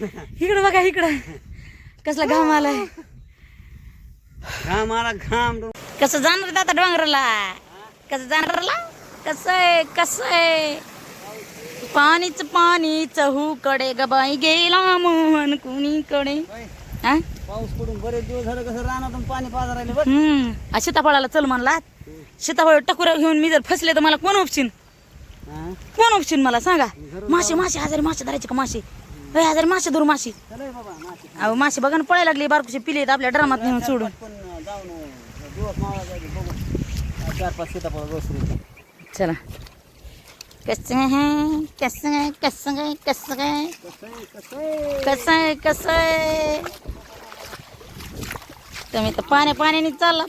इकडं बघा इकडं. कसला घाम आलाय. घाम आला घाम. कसं जाणार आता डोंगराला? कसं जाणारला? कसं आहे कसं आहे पाणीच पाणी चहू कडे गबाई गेला मोहन कुणीकडे? हा पाऊस पडून बरेच दिवस झालं कसं रानातून पाणी पाजा राहिले सीताफळाला चल म्हणला सीताफळ टकुरा घेऊन मी जर फसले तर मला कोण उपशीन. कोण उपशीन मला सांगा? मासे मासे हजारी मासे धरायचे का मासे? हजार मासे दूर माशी अहो माशी बघा ना पळायला लागली बारकुशी पिले आपल्या ड्रामात नेऊन सोडून. चला. कसं आहे कसं आहे कसं आहे कसं आहे? कसं आहे कसं आहे? तुम्ही तर पाण्या पाण्याने चालला.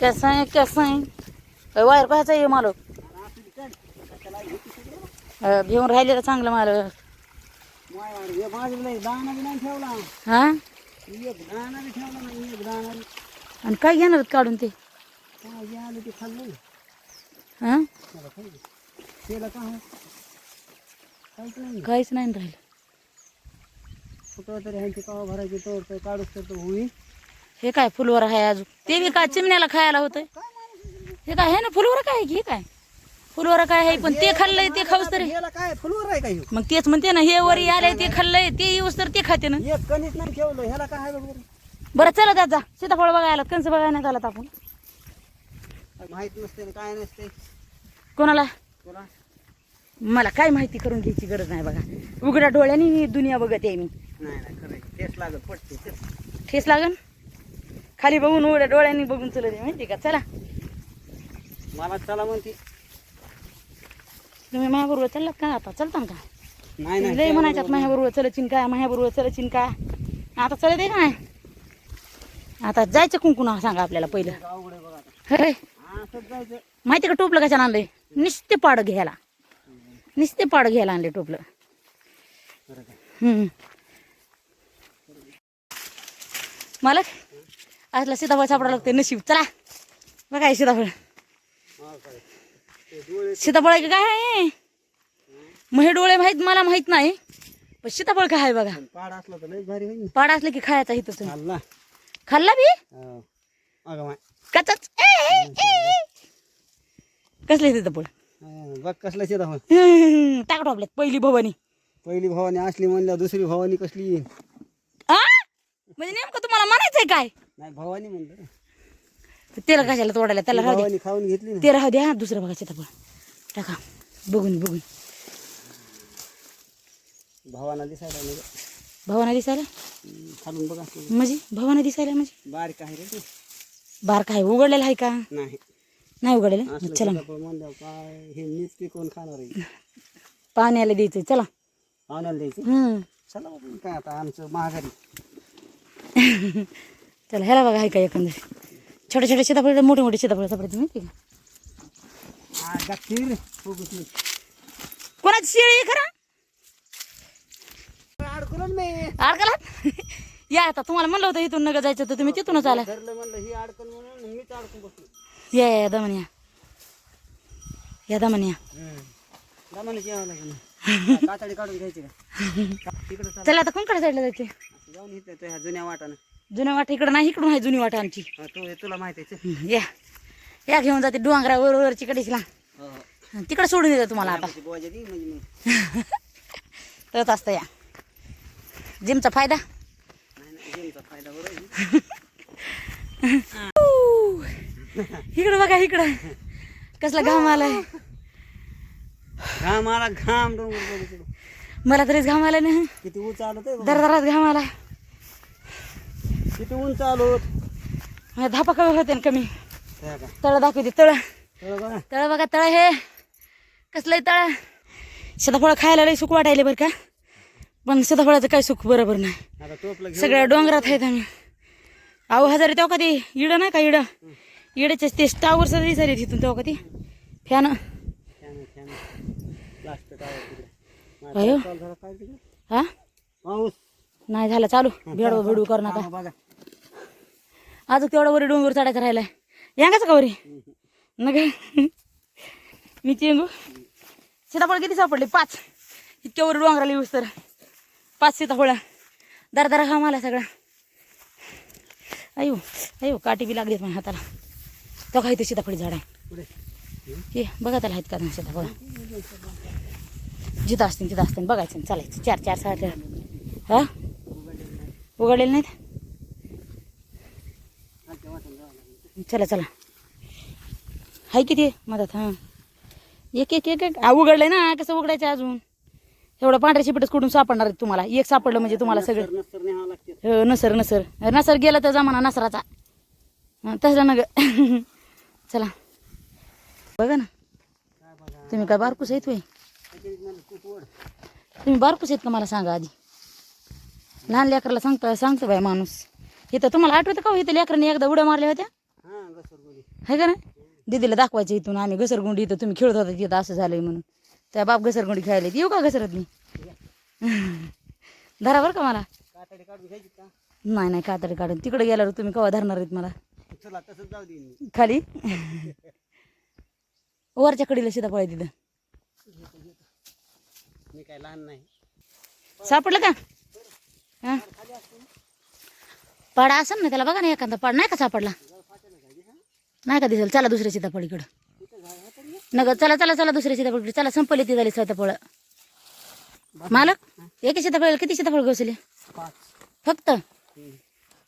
कसं आहे कसं आहे? वायर पाहायचं आहे मालक. घेऊन राहिलेलं चांगलं मार आणि काय घेणार काढून ते? काहीच नाही राहिलं. कुठं तरी ह्यांची पाव भरायची तर तर तो हे काय फुलवर आहे अजून? ते बी काय चिमण्याला खायला होतंय? हे काय हे ना फुलवर काय की? काय? फुलवर काय आहे? पण ते खाल्लंय ते खाऊस तरी. याला काय? फुलवर आहे का ह्यो? मग तेच म्हणते ना हे वरी आलंय ते खाल्लंय ते येऊस तर ते खाते ना. एक कणीच नाही ठेवलं ह्याला काय आहे बरं? चला जा. सीताफळ बघायला कंस बघायला नाही आपण. माहीत नसते काय नसते. कोणाला? तुला मला काय माहिती करून घ्यायची गरज नाही बघा. उघड्या डोळ्याने ही दुनिया बघत आहे मी. नाही नाही खरं आहे. तेच लागत पडते तेच. ठेस लागन? खाली बघून उघड्या डोळ्यांनी बघून चलत आहे माहिती का? चला. मला चला म्हणते. तुम्ही माझ्याबरोबर चाललात का? आता चलता का? नाही नाही लय म्हणायच्यात माझ्याबरोबर चलचिन का? माझ्याबरोबर चलचिन का? आता चलत आहे का नाही आता जायचं कुंकुना सांगा आपल्याला पहिलं. अरे माहिती का टोपलं कशाला आणलंय? नुसते पाड घ्यायला. नुसते पाड घ्यायला आणले टोपलं. काय हम्म. मालक असला सीताफळ सापडा लागते नशीब. चला. बघा सीताफळ. काय सीताफळ आहे काय आहे? मग हे डोळे माहीत मला माहीत नाही. पण सीताफळ काय आहे बघा. पाड असला तर लय भारी होईल. पाड असलं की खायचा इथंच खाल्ला खाल्ला बी? हो. अगं माय कचाच कसले सीताफळ? हा, बघ कसला सीताफळ. टाक टोपल्यात पहिली भवानी. पहिली भवानी असली म्हणल्या दुसरी भवानी कसली? येईल आ? म्हणजे नेमकं तुम्हाला म्हणायचंय काय? नाही भवानी म्हणलं. त्याला कशाला तोडायला त्याला राहू द्या खाऊन घेतली ना. ते राहू द्या दुसरं बघा सीताफळ टाका. बघून बघून. भावाना दिसायला नाही. गं. भवाना दिसायला? हम्म, खालून बघा. म्हणजे? भवाना दिसायला म्हणजे? बारीक आहे रे ते. बार काय उघडलेला आहे का? नाही. नाही उघडलेलं? असलं चला. सीताफळ म्हणल्यावर काय हे मीच पिकवून खाणार आहे? पाण्याला द्यायचं. चला. आणायला द्यायचं? हम्म. चला बाबा, काय आता आमचं महागारी चला ह्याला बघा आहे का एकंदर छोटे छोटे सीताफळ मोठे मोठे सीताफळ सापडते माहिती का? कोणाची शेळी खरा? अडकलं नाही अडकला या आता तुम्हाला म्हणलं होतं इथून नका जायचं तर तुम्ही तिथूनच आला. धरलं म्हणलं ही अडकल म्हणून मीच अडकून बसलो. या या, या दमन या. या दमन या. दमाने यावं लागेल. कातडी काढून घ्यायची का? तिकडे चला. आता कोणकडे साईडला जायचे? जाऊन इथे तो ह्या जुन्या वाटानं जुन्या वाटा इकडं नाही इकडून आहे जुनी वाटा आमची. तो तुला माहिती या. या घेऊन जाते डोंगरावर वरची कडेसला हो. तिकडे सोडून देते तुम्हाला आता. तसंच असतं या. जिमचा फायदा? इकडं बघा इकडं. कसला घाम आलाय. घाम आला घाम डोंगर. मला तरीच घाम आलाय ना. किती उंच आलो. दरदरात घाम आला. किती उंच आलो? माझ्या धापा कमी होते ना कमी. तळ दाखवते तळ. चला तळ बघा तळ हे. कसलंय तळ? सीताफळ खायला लई सुख वाटायले बरं का? पण सीताफळाचं काही सुख बरोबर नाही. आता टोपलं घेऊन सगळ्या डोंगरात आहेत आम्ही. अहो हजारे तेव्हा कधी? इड नाही का इड? इडचे ते टावर सगळी झाली तिथून तेव्हा कधी? फॅन. फॅन फॅन प्लास्टिक आहे तिकडे. अयो. चाल झाला काय तिकडे हा? पाऊस. नाही झालं चालू. भेडू भेडू करू नका. हा, बघा. अजून तेवढा वरी डोंगर चढायचा राहिलाय. यांगाच का वरी नग मी चेंगू. सीताफळ किती सापडले? पाच. इतक्या वरी डोंगराला येऊस तर. पाच सीताफळ. दर दर हा मला सगळा. अयो अयो काठी बी लागलीच माझ्या हाताला. तो काही ते सीताफळी झाड आहे. हे बघा त्याला आहेत का सीताफळ. जिथं असतील तिथं असतील. बघायचं चालायचं. चार चार सहा हा? उघडलेलं नाहीत खालच्या वाटेला जावं लागेल चला चला. हाय किती मधात हां. एक एक एक एक. उघडलंय ना? कसं उघडायचं अजून? एवढं पांढऱ्या शिपटच कुठून सापडणार आहेत तुम्हाला? एक सापडलं म्हणजे तुम्हाला सगळं. हो, नसर नसर. नसर गेला तर जमाना नसराचा. हं, तसं ना ग चला. बघा ना. तुम्ही काय बारकूस आहेत ओढ तुम्ही बारकूस आहेत का मला सांगा आधी? लहान लेकराला सांगता सांगतो बाय माणूस. इथं तुम्हाला आठवतं का हो, इथं लेकरांनी एकदा उड्या मारल्या होत्या? हां घसरगुडी है का ना दीदीला दाखवायचं इथून आम्ही घसरगुंडी इथं तुम्ही खेळत होता तिथं असं झालंय म्हणून. त्या बाप घसरगुंडी खेळायला येऊ का घसरत मी? धरा बरं का मला. नाही नाही कातडी काढून. तिकडे गेल्यावर तुम्ही केव्हा धरणार आहेत मला? खाली? वरच्या कडीला सीताफळ आहे तिथं. मी काय लहान नाही. सापडलं का? हा? पाडा असेल ना त्याला बघा ना एखादा पाड. नाही का सापडला? नाही का दिसेल? चला दुसऱ्या सीताफळीकडं. नग चला चला चला दुसऱ्या सीताफळीकडे. चला संपली ती झाली सीताफळ. मालक एका सीताफळीला किती सीताफळ घोसले? फक्त?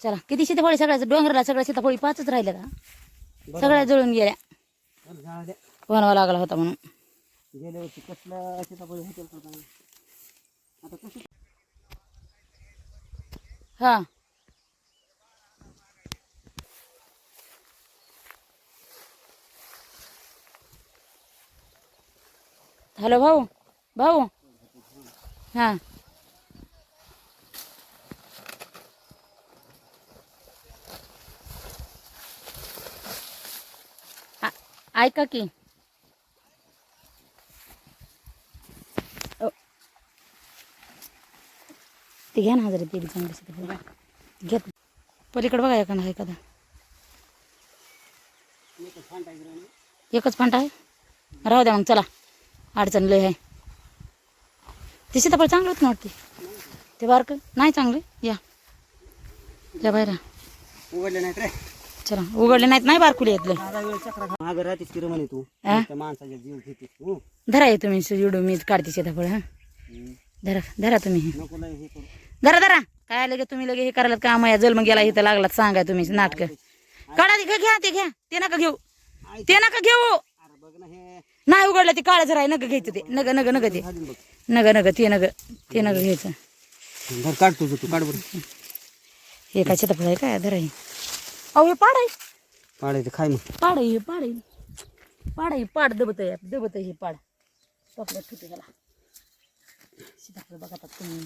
चला किती सीताफळी सगळ्याचं डोंगराला सगळ्या सीताफळी पाचच राहिल्या का? सगळ्या जळून गेल्या. वनवा लागला होता म्हणून. गेल्या वर्षी कसलं सीताफळ हा. हॅलो भाऊ. भाऊ. हां. ऐका की. ती ते घ्या ना हजार ते बी चांगली सीताफळ घेत पलीकडे बघा एका ना एखादा. एकच एकच फांटा आहे. राहू द्या मग चला. अडचण लय आहे. ते सीताफळ चांगलं होत ना वाटते ते बारकं नाही चांगलं? या. या बाहेर उघडले नाहीत रे. चला उघडले नाहीत नाही बारकुले येतलं मागं राहतेस की तू. हा? त्या जीव घेते. हो. धरा ये तुम्ही जुडू मी काढते सीताफळ हां. धरा धरा तुम्ही नको लय हे करू. धरा धरा. काय लगे तुम्ही लगे हे करायला काम या जन्म गेला इथं लागला सांगा तुम्ही नाटक. काढा ते घ्या ते घ्या. ते नका घेऊ. ते नका घेऊ. अरे बघ ना हे. नाही उघडलं ते काळं जरा नग घ्यायचं ते. नग नग नग ते. नग नग ते नग ते नग घ्यायचं. बरं काढ तुझं तू काढ बरं. हे काय सीताफळ आहे काय? धरा हे अहो हे पाड आहे. पाडायचं खाय मग. पाड आहे हे पाड आहे. पाड आहे पाड दबत आहे दबत आहे हे पाड. टोपल्यात ठेवते ह्याला सीताफळ बघा आता तुम्ही.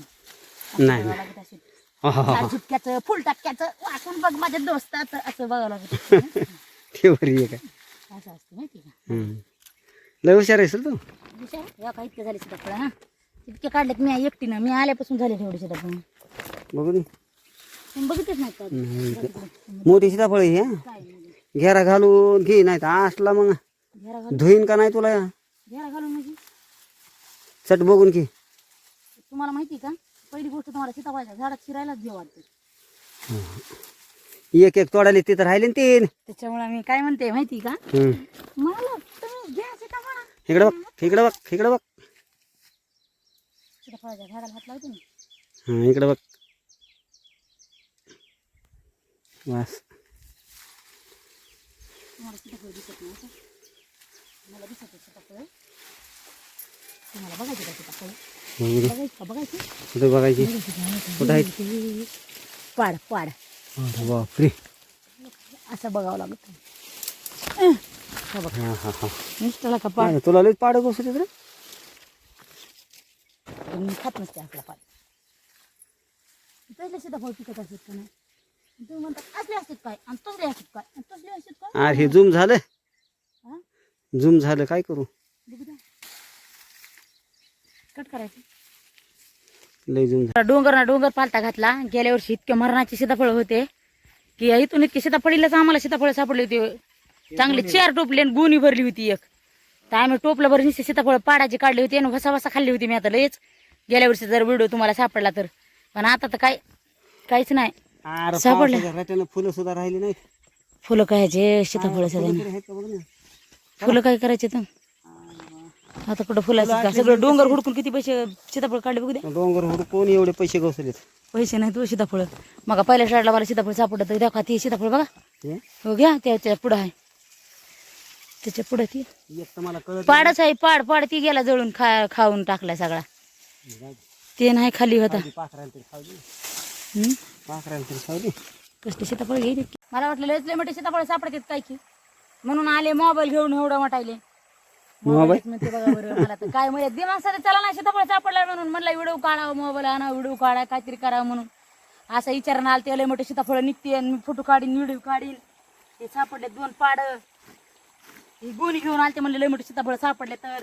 नाही, बघावं लागत असेल. हा, हा, हा. लाल झुटक्याचं फुल टाक्याचं वाचून बघ माझ्या दोस्तात असं बघावं लागत. ते बरी आहे काय असं असतं माहिती का? हम्म. लय हुशार आहेस रे तू. हुशार? या का इतके झाले सीताफळ हा? इतके काढलेत मी एकटीनं. मी आल्यापासून झाले तेवढे सीताफळ बघू दे. तुम्ही बघितच नाही का? नाही. मोठी सीताफळ आहे ही, काय नाही. हा घेरा घालून घे नाही तर असला मग. घेरा घालून? धुईन का नाही तुला? घेरा घालून म्हणजे? चट बघून घे. तुम्हाला माहिती का? पहिली गोष्ट तुम्हाला सीताफळाच्या झाडात शिरायलाच घेऊ वाटते एक एक तोडाले तिथं राहिले ना तीन. त्याच्यामुळे मी काय म्हणते माहिती का? हम्म. मला इकडं बघ इकडं बघ इकडं बघ. हा इकडं बघ. बस. कुठं बघायची? कुठं आहे? पाड पाड. बापरे. असं बघावं लागत. हा बघ. हा हा हा. का पाड तुला लई पाड बसत रे. मी खात नसते आपला पाड पहिले सीताफळ पिकत असत का नाही? तुम्ही म्हणता असले असतात काय आणि तसले असतात काय आणि तसले असतात काय अरे हे झूम झालं? हा? झूम झालं काय करू? बघू द्या. कट करायचं. लई झूम झालं डोंगर ना डोंगर पालता घातला. गेल्या वर्षी इतके मरणाचे सीताफळ होते. की इथून इतके सीताफळीलाच आम्हाला सीताफळ सापडले होते. चांगले चार टोपले आणि गुणी भरली होती एक. तर आम्ही टोपलं बरं निश्चित सीताफळ पाडाची काढली होती आणि वसा वसा खाल्ली होती मी आता लयच. गेल्या वर्षी जर व्हिडिओ तुम्हाला सापडला तर. पण आता तर काय काहीच नाही. सापडलं. फुलं सुद्धा राहिली नाहीत. फुलं कायचे सीताफळ फुलं सगळ्यांना फुलं काय करायचे तर? आता कुठं फुलाचं का? सगळं डोंगर हुडकून किती पैसे सीताफळ काढले बघू दे. डोंगर हुडकून एवढे पैसे घोसलेत पैसे नाही तू सीताफळ. मग पहिल्या शाळेला मला सीताफळ सापडत तर दाखवा ती सीताफळ बघा. हे? हो घ्या त्याच्या पुढं आहे. त्याच्या पुढं ती. एक तर मला कळत पाडच आहे पाड पाड ती गेला जळून खा खाऊन टाकलाय सगळा. ते नाही खाली होता. पाखराला तरी खाऊ दे. हम्म? पाखराला तरी खाऊ दे. कसले सीताफळ घ्यायचे मला वाटलं लयच लय मोठे सीताफळ सापडतात काय की. म्हणून आले मोबाईल घेऊन एवढं मोठायले. मोबाईल? म्हणते बघा बरं मला तर काय म्हणजे दिमाग साधं चला ना सीताफळ सापडला म्हणून. म्हणला व्हिडिओ काढावं मोबाईल आणा व्हिडिओ काढा काहीतरी करावं म्हणून. असं विचारणं आलं ते लय मोठे सीताफळ निघते आणि मी फोटो काढीन व्हिडिओ काढीन. हे सापडले दोन पाड. गोणी घेऊन आलते म्हणले लय मोठे सीताफळ सापडले तर.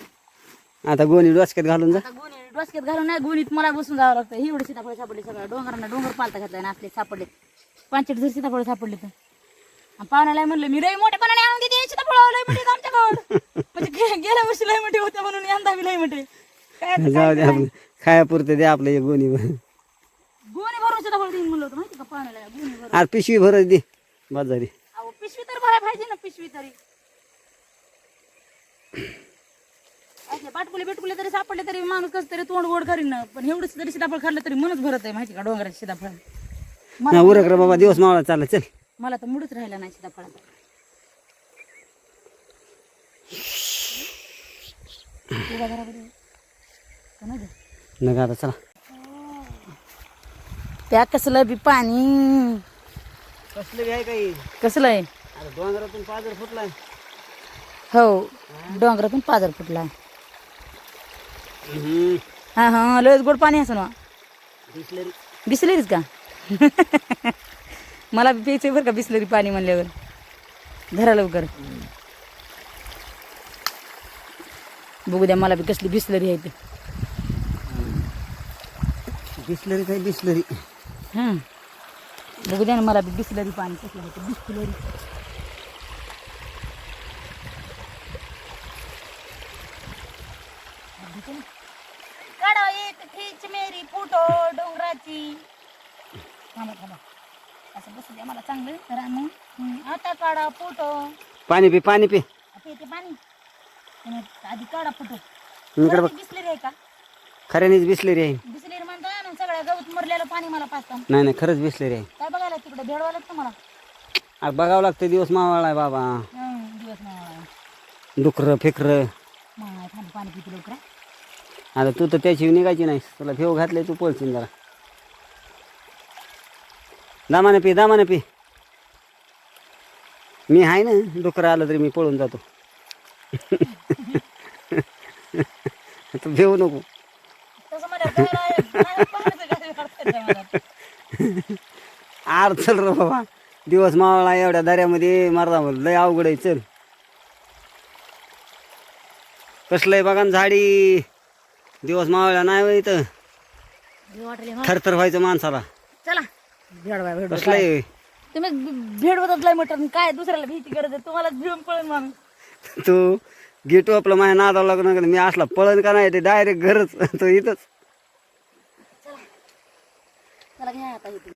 आता गोणी डोसक्यात घालून जा. आता गोणी डोसक्यात घालून नाही गोणीत मला बसून जावं लागतं. ही एवढे सीताफळ सापडले सगळं. डोंगरांना डोंगर पालता घातलाय ना असले सापडले. पाचशे जर सीताफळ सापडले तर. आणि पाहुण्याला म्हणलं मी लय मोठेपणाने आणून देते सीताफळ लय मोठे आमच्याकडं म्हणजे गे- गेल्या वर्षी लय मोठे होते म्हणून यंदा मी लय मोठे. काय आता जाऊ दे आपलं. खायापुरतं दे आपलं एक गोणी. गोणी भरून सीताफळ देईन म्हणलं होतं माहिती का पाहुण्याला? गोणी भरून. आज पिशवी भरत दे बाजारी. अहो पिशवी तर भरायला पाहिजे ना पिशवी तरी. असले पाटकुले बिटकुले तरी सापडले तरी माणूस कसं तरी तोंड गोड करीन ना. पण एवढंच तरी सीताफळ खाल्लं तरी मनच भरत आहे माहिती का डोंगराचे सीताफळ? मला ना उरक रे बाबा दिवस मावळा चालला चल. मला तर मुडच राहिला नाही सीताफळाचा उभा धरा बरं. का नाही गं? नका आता चला. त्या कसलं बी पाणी. कसलं बी आहे काही? कसलं आहे? अरे डोंगरातून पाजर फुटलाय. हो डोंगरातून पाजर फुटला हा हा लयच गोड पाणी असं ना. बिसलेरी. बिसलेरीच का? मला बी प्यायचं बरं का बिसलेरी पाणी म्हणल्यावर. धरा लवकर. बघू द्या मला बी कसली बिसलरी आहे ते. बिसलेरी काही बिसलेरी. हां बघू द्या ना मला बी बिसलरी पाणी कसलं आहे बिसलरी काढा एक खिच मेरी फोटो डोंगराची? थांबा थांबा. असं बसू द्या मला चांगलं तर मग आता काढा फोटो. पाणी पी पाणी पी. आता येते पाणी. आधी काढा फोटो. इकडे बघ. बिसलेरी आहे का? खऱ्यानेच बिसलेरी आहे. बिसलेरी म्हणता ना सगळ्या गवत मरलेलं पाणी मला पाचता नाही नाही खरंच बिसलेरी आहे. काय बघायला तिकडे? भेडवायला तुम्हाला अरे बघावं लागतं दिवस मावळा आहे बाबा. हं, दिवस नाही डुकरं फिकरं. थांब पाणी किती लवकर. आता तू तर त्याची निघायची नाही तुला भेव घातले तू पळशील जरा. दामाने पी दामाने पी. मी आहे ना डुकरं आलं तरी मी पळून जातो. तू भेऊ नको. आर चल रे बाबा. दिवस मावळा एवढ्या दऱ्यामध्ये मारदा लय अवघड आहे चल. कसलंय बघा झाडी. दिवस मावळा नाही होय इथं. वाटले थरथर व्हायचं माणसाला. चला. भेड तुम्ही भेड बदललाय म्हटलं काय दुसऱ्याला भीती गरज आहे? तुम्हाला भिवून पळून माणूस. तू गेटू आपलं माझ्या नादावं लागलं मी असला पळण का नाही ते डायरेक्ट घरच. तो इथंच. चला. घ्या आता इथे